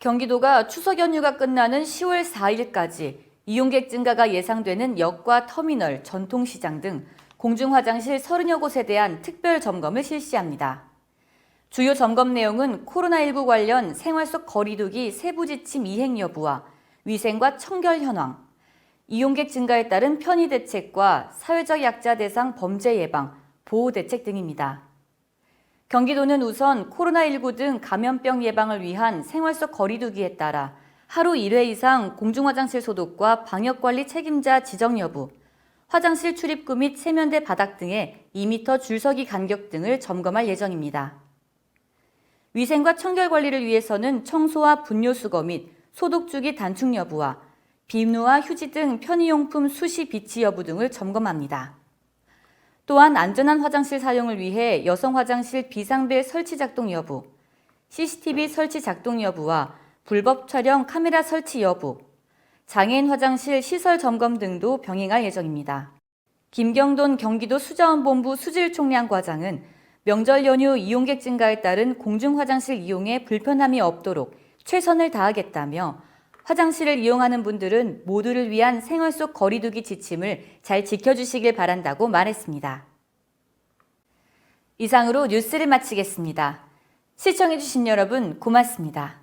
경기도가 추석 연휴가 끝나는 10월 4일까지 이용객 증가가 예상되는 역과 터미널, 전통시장 등 공중화장실 30여 곳에 대한 특별 점검을 실시합니다. 주요 점검 내용은 코로나19 관련 생활 속 거리두기 세부 지침 이행 여부와 위생과 청결 현황, 이용객 증가에 따른 편의 대책과 사회적 약자 대상 범죄 예방, 보호 대책 등입니다. 경기도는 우선 코로나19 등 감염병 예방을 위한 생활 속 거리두기에 따라 하루 1회 이상 공중화장실 소독과 방역관리 책임자 지정 여부, 화장실 출입구 및 세면대 바닥 등의 2m 줄서기 간격 등을 점검할 예정입니다. 위생과 청결 관리를 위해서는 청소와 분뇨 수거 및 소독 주기 단축 여부와 비누와 휴지 등 편의용품 수시 비치 여부 등을 점검합니다. 또한 안전한 화장실 사용을 위해 여성 화장실 비상벨 설치 작동 여부, CCTV 설치 작동 여부와 불법 촬영 카메라 설치 여부, 장애인 화장실 시설 점검 등도 병행할 예정입니다. 김경돈 경기도 수자원본부 수질총량 과장은 명절 연휴 이용객 증가에 따른 공중 화장실 이용에 불편함이 없도록 최선을 다하겠다며 화장실을 이용하는 분들은 모두를 위한 생활 속 거리두기 지침을 잘 지켜주시길 바란다고 말했습니다. 이상으로 뉴스를 마치겠습니다. 시청해주신 여러분 고맙습니다.